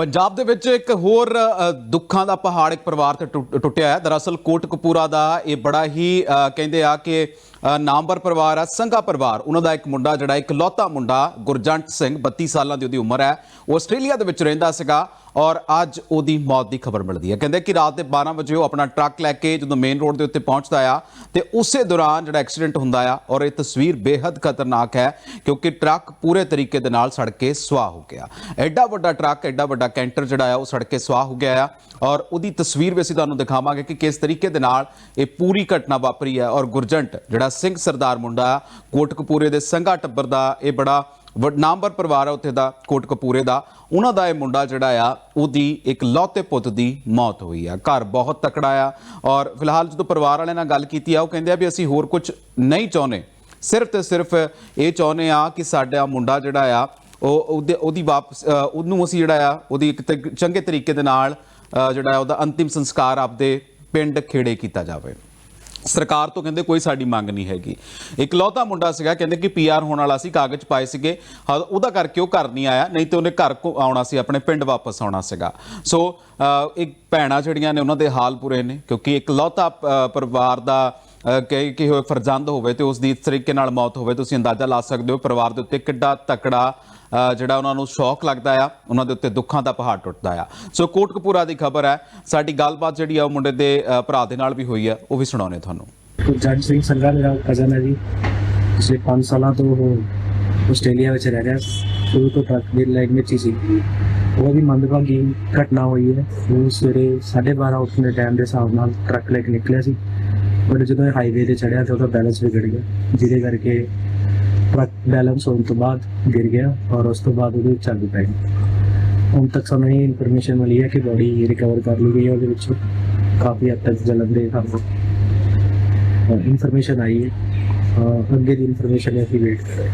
ਪੰਜਾਬ ਦੇ ਵਿੱਚ ਇੱਕ ਹੋਰ ਦੁੱਖਾਂ ਦਾ ਪਹਾੜ ਇੱਕ ਪਰਿਵਾਰ ਤੇ ਟੁੱਟ- ਟੁੱਟਿਆ ਹੈ। ਦਰਅਸਲ ਕੋਟਕਪੂਰਾ ਦਾ ਇਹ ਬੜਾ ਹੀ ਕਹਿੰਦੇ ਆ ਕਿ ਨਾਮਵਰ ਪਰਿਵਾਰ ਆ, ਸੰਘਾ ਪਰਿਵਾਰ। ਉਹਨਾਂ ਦਾ ਇੱਕ ਮੁੰਡਾ ਜਿਹੜਾ ਇੱਕ ਲੌਤਾ ਮੁੰਡਾ, ਗੁਰਜੰਟ ਸਿੰਘ 32 ਸਾਲਾਂ ਦੀ ਉਹਦੀ ਉਮਰ ਹੈ। ਉਹ ਆਸਟ੍ਰੇਲੀਆ ਦੇ ਵਿੱਚ ਰਹਿੰਦਾ ਸੀਗਾ ਔਰ ਅੱਜ ਉਹਦੀ ਮੌਤ ਦੀ ਖਬਰ ਮਿਲਦੀ ਹੈ। ਕਹਿੰਦੇ ਕਿ ਰਾਤ ਦੇ 12 ਵਜੇ ਉਹ ਆਪਣਾ ਟਰੱਕ ਲੈ ਕੇ ਜਦੋਂ ਮੇਨ ਰੋਡ ਦੇ ਉੱਤੇ ਪਹੁੰਚਦਾ ਆ, ਤੇ ਉਸੇ ਦੌਰਾਨ ਜਿਹੜਾ ਐਕਸੀਡੈਂਟ ਹੁੰਦਾ ਆ, ਔਰ ਇਹ ਤਸਵੀਰ ਬੇहद ਖਤਰਨਾਕ ਹੈ, ਕਿਉਂਕਿ ਟਰੱਕ ਪੂਰੇ ਤਰੀਕੇ ਦੇ ਨਾਲ ਸੜ ਕੇ ਸੁਆਹ ਹੋ ਗਿਆ। ਐਡਾ ਵੱਡਾ ਟਰੱਕ, ਐਡਾ ਵੱਡਾ ਕੈਂਟਰ ਜਿਹੜਾ ਆ, ਉਹ ਸੜ ਕੇ ਸੁਆਹ ਹੋ ਗਿਆ ਆ, ਔਰ ਉਹਦੀ ਤਸਵੀਰ ਵੀ ਅਸੀਂ ਤੁਹਾਨੂੰ ਦਿਖਾਵਾਂਗੇ ਕਿ ਕਿਸ ਤਰੀਕੇ ਦੇ ਨਾਲ ਇਹ ਪੂਰੀ ਘਟਨਾ ਵਾਪਰੀ ਹੈ, ਔਰ ਗੁਰਜੰਟ ਜਿਹੜਾ ਸਿੰਘ ਸਰਦਾਰ ਮੁੰਡਾ ਆ, ਕੋਟਕਪੂਰੇ ਦੇ ਸੰਘਾ ਟੱਬਰ ਦਾ ਇਹ ਬੜਾ ਵੱਡ- ਨਾਮਵਰ ਪਰਿਵਾਰ ਹੈ ਉੱਥੇ ਦਾ ਕੋਟਕਪੂਰੇ ਦਾ। ਉਹਨਾਂ ਦਾ ਇਹ ਮੁੰਡਾ ਜਿਹੜਾ ਆ ਉਹਦੀ ਇੱਕ ਲੌਤੇ ਪੁੱਤ ਦੀ ਮੌਤ ਹੋਈ ਆ। ਘਰ ਬਹੁਤ ਤਕੜਾ ਆ ਔਰ ਫਿਲਹਾਲ ਜਦੋਂ ਪਰਿਵਾਰ ਵਾਲਿਆਂ ਨਾਲ ਗੱਲ ਕੀਤੀ ਆ ਉਹ ਕਹਿੰਦੇ ਆ ਵੀ ਅਸੀਂ ਹੋਰ ਕੁਝ ਨਹੀਂ ਚਾਹੁੰਦੇ। ਸਿਰਫ ਤੇ ਸਿਰਫ ਇਹ ਚਾਹੁੰਦੇ ਆ ਕਿ ਸਾਡਾ ਮੁੰਡਾ ਜਿਹੜਾ ਆ ਉਹ ਉਹਦੇ ਉਹਦੀ ਵਾਪਸ ਉਹਨੂੰ ਅਸੀਂ ਜਿਹੜਾ ਆ ਉਹਦੀ ਇੱਕ ਤਰੀ- ਚੰਗੇ ਤਰੀਕੇ ਦੇ ਨਾਲ ਜਿਹੜਾ ਉਹਦਾ ਅੰਤਿਮ ਸੰਸਕਾਰ ਆਪਦੇ ਪਿੰਡ ਖੇੜੇ ਕੀਤਾ ਜਾਵੇ। ਸਰਕਾਰ ਤੋਂ ਕਹਿੰਦੇ ਕੋਈ ਸਾਡੀ ਮੰਗ ਨਹੀਂ ਹੈਗੀ। ਇਕਲੌਤਾ ਮੁੰਡਾ ਸੀਗਾ ਕਹਿੰਦੇ ਕਿ ਪੀਆਰ ਹੋਣ ਵਾਲਾ ਸੀ ਕਾਗਜ਼ ਪਾਏ ਸੀਗੇ। ਹਾਂ, ਉਹਦਾ ਕਰਕੇ ਉਹ ਘਰ ਨਹੀਂ ਆਇਆ ਨਹੀਂ ਤੇ ਉਹਨੇ ਘਰ ਕੋ ਆਉਣਾ ਸੀ ਆਪਣੇ ਪਿੰਡ ਵਾਪਸ ਆਉਣਾ ਸੀਗਾ। ਸੋ ਅ, ਇੱਕ ਭੈਣਾਂ ਜਿਹੜੀਆਂ ਨੇ ਉਹਨਾਂ ਦੇ ਹਾਲ ਪੂਰੇ ਨੇ ਕਿਉਂਕਿ ਇਕਲੌਤਾ ਅ, ਪਰਿਵਾਰ ਦਾ ਕਈ ਕਿ ਹੋਏ, ਫਰਜ਼ੰਦ ਹੋਵੇ ਤੇ ਉਸ ਦੀ ਇਸ ਤਰੀਕੇ ਨਾਲ ਮੌਤ ਹੋਵੇ, ਤੁਸੀਂ ਅੰਦਾਜ਼ਾ ਲਾ ਸਕਦੇ ਹੋ ਪਰਿਵਾਰ ਦੇ ਉੱਤੇ ਕਿੱਡਾ ਤਕੜਾ ਜਿਹੜਾ ਉਹਨਾਂ ਨੂੰ ਸ਼ੌਕ ਲੱਗਦਾ ਆ, ਉਹਨਾਂ ਦੇ ਉੱਤੇ ਦੁੱਖਾਂ ਦਾ ਪਹਾੜ ਟੁੱਟਦਾ ਆ। ਸੋ ਕੋਟਕਪੂਰਾ ਦੀ ਖਬਰ ਹੈ, ਸਾਡੀ ਗੱਲਬਾਤ ਜਿਹੜੀ ਆ ਉਹ ਮੁੰਡੇ ਦੇ ਭਰਾ ਦੇ ਨਾਲ ਵੀ ਹੋਈ ਆ, ਉਹ ਵੀ ਸੁਣਾਉਣੇ ਤੁਹਾਨੂੰ। ਗੁਰਜੰਟ ਸਿੰਘ ਸੰਘਾ ਮੇਰਾ ਕਜ਼ਨ ਹੈ ਜੀ। ਪਿਛਲੇ 5 ਸਾਲਾਂ ਤੋਂ ਉਹ ਆਸਟ੍ਰੇਲੀਆ ਵਿੱਚ ਰਹਿ ਰਿਹਾ ਸ਼ੁਰੂ ਤੋਂ ਟਰੱਕ ਦੀ ਲਾਈਨ ਵਿੱਚ ਹੀ ਸੀ। ਉਹ ਵੀ ਮੰਦਭਾਗੀ ਘਟਨਾ ਹੋਈ ਹੈ। ਉਹ ਸਵੇਰੇ 12:30 ਉੱਠਣ ਦੇ ਟਾਈਮ ਦੇ ਹਿਸਾਬ ਨਾਲ ਟਰੱਕ ਲੈ ਕੇ ਨਿਕਲਿਆ ਸੀ। ਪਰ ਜਦੋਂ ਇਹ ਹਾਈਵੇ ਤੇ ਚੜਿਆ ਤਾਂ ਉਹਦਾ ਬੈਲੈਂਸ ਵਿਗੜ ਗਿਆ ਜਿਹਦੇ ਕਰਕੇ ਟਰੱਕ ਬੈਲੈਂਸ ਹੋਣ ਤੋਂ ਬਾਅਦ ਗਿਰ ਗਿਆ ਔਰ ਉਸ ਤੋਂ ਬਾਅਦ ਉਹਦੇ ਚੱਲ ਪੈ ਗਈ ਹੁਣ ਤੱਕ ਸਾਨੂੰ ਇਹ ਇਨਫੋਰਮੇਸ਼ਨ ਮਿਲੀ ਹੈ ਕਿ ਬੋਡੀ ਰਿਕਵਰ ਕਰ ਲਈ ਗਈ ਹੈ ਉਹਦੇ ਵਿੱਚੋਂ ਕਾਫੀ ਹੱਦ ਤੱਕ ਜਲਨ ਦੇ ਸਾਨੂੰ ਇਨਫੋਰਮੇਸ਼ਨ ਆਈ ਹੈ ਅਹ ਅੱਗੇ ਦੀ ਇਨਫੋਰਮੇਸ਼ਨ ਅਸੀਂ ਵੇਟ ਕਰ ਰਹੇ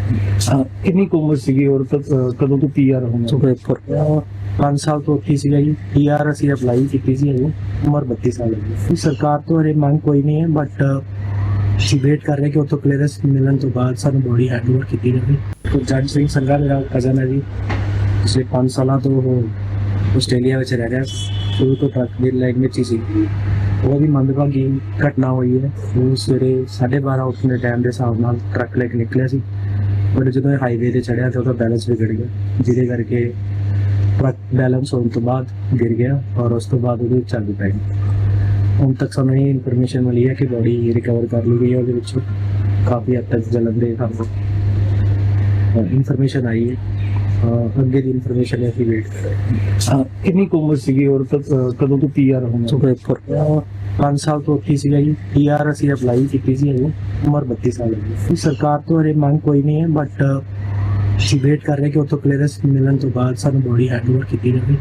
ਹਾਂ, ਕਿੰਨੀ ਕੁ ਉਮਰ ਸੀਗੀ ਔਰ ਕਦ- ਅਹ ਕਦੋਂ ਤੋਂ ਪੀਆਰ ਹੋਣਾ ਹਾਂ 5 ਸਾਲ ਤੋਂ ਉੱਥੇ ਸੀਗਾ ਜੀ ਪੀਆਰ ਅਸੀਂ ਅਪਲਾਈ ਕੀਤੀ ਸੀ ਹਜੇ ਉਮਰ 32 ਸਾਲ ਹੈ ਜੀ ਸਰਕਾਰ ਤੋਂ ਹਰੇ ਮੰਗ ਕੋਈ ਨਹੀਂ ਹੈ ਬਟ ਅਸੀਂ ਵੇਟ ਕਰ ਰਹੇ ਕਿ ਉੱਥੋਂ ਕਲੀਅਰੈਂਸ ਮਿਲਣ ਤੋਂ ਬਾਅਦ ਸਾਨੂੰ ਬੋਡੀ ਹੈਂਡਓਵਰ ਕੀਤੀ ਜਾਵੇ ਗੁਰਜੰਟ ਸਿੰਘ ਸੰਘਾ ਮੇਰਾ ਕਜ਼ਨ ਹੈ ਜੀ ਪਿਛਲੇ 5 ਸਾਲਾਂ ਤੋਂ ਉਹ ਆਸਟ੍ਰੇਲੀਆ ਵਿੱਚ ਰਹਿ ਰਿਹਾ ਸ਼ੁਰੂ ਤੋਂ ਟਰੱਕ ਦੀ ਲਾਈਨ ਵਿੱਚ ਹੀ ਸੀ ਉਹ ਵੀ ਮੰਦਭਾਗੀ ਘਟਨਾ ਹੋਈ ਹੈ ਉਹ ਸਵੇਰੇ 12:30 ਉੱਠਣ ਦੇ ਟਾਈਮ ਦੇ ਹਿਸਾਬ ਨਾਲ ਟਰੱਕ ਲੈ ਕੇ ਨਿਕਲਿਆ ਸੀ ਪਰ ਜਦੋਂ ਇਹ ਹਾਈਵੇ ਤੇ ਚੜਿਆ ਤਾਂ ਉਹਦਾ ਬੈਲੈਂਸ ਵਿਗੜ ਗਿਆ ਜਿਹਦੇ ਕਰਕੇ ਟਰੱਕ ਬੈਲੈਂਸ ਹੋਣ ਤੋਂ ਬਾਅਦ ਗਿਰ ਗਿਆ ਔਰ ਉਸ ਤੋਂ ਬਾਅਦ ਉਹਦੇ ਚੱਲ ਪੈ ਗਈ ਹੁਣ ਤੱਕ ਸਾਨੂੰ ਇਹ ਇਨਫੋਰਮੇਸ਼ਨ ਮਿਲੀ ਹੈ ਕਿ ਬੋਡੀ ਰਿਕਵਰ ਕਰ ਲਈ ਗਈ ਹੈ ਉਹਦੇ ਵਿੱਚੋਂ ਕਾਫੀ ਹੱਦ ਤੱਕ ਜਲਨ ਦੇ ਸਾਨੂੰ ਇਨਫੋਰਮੇਸ਼ਨ ਆਈ ਹੈ ਅਹ ਅੱਗੇ ਦੀ ਇਨਫੋਰਮੇਸ਼ਨ ਅਸੀਂ ਵੇਟ ਕਰ ਰਹੇ ਹਾਂ, ਕਿੰਨੀ ਕੁ ਉਮਰ ਸੀਗੀ ਔਰ ਕਦ- ਅਹ ਕਦੋਂ ਤੋਂ ਪੀਆਰ ਹੋਣਾ ਹਾਂ 5 ਸਾਲ ਤੋਂ ਉੱਥੇ ਸੀਗਾ ਜੀ ਪੀਆਰ ਅਸੀਂ ਅਪਲਾਈ ਕੀਤੀ ਸੀ ਹਜੇ ਉਮਰ 32 ਸਾਲ ਹੈ ਜੀ ਸਰਕਾਰ ਤੋਂ ਹਰੇ ਮੰਗ ਕੋਈ ਨਹੀਂ ਹੈ ਬਟ ਅਸੀਂ ਵੇਟ ਕਰ ਰਹੇ ਕਿ ਉੱਥੋਂ ਕਲੀਅਰੈਂਸ ਮਿਲਣ ਤੋਂ ਬਾਅਦ ਸਾਨੂੰ ਬੋਡੀ ਹੈਂਡਓਵਰ ਕੀਤੀ ਜਾਵੇ।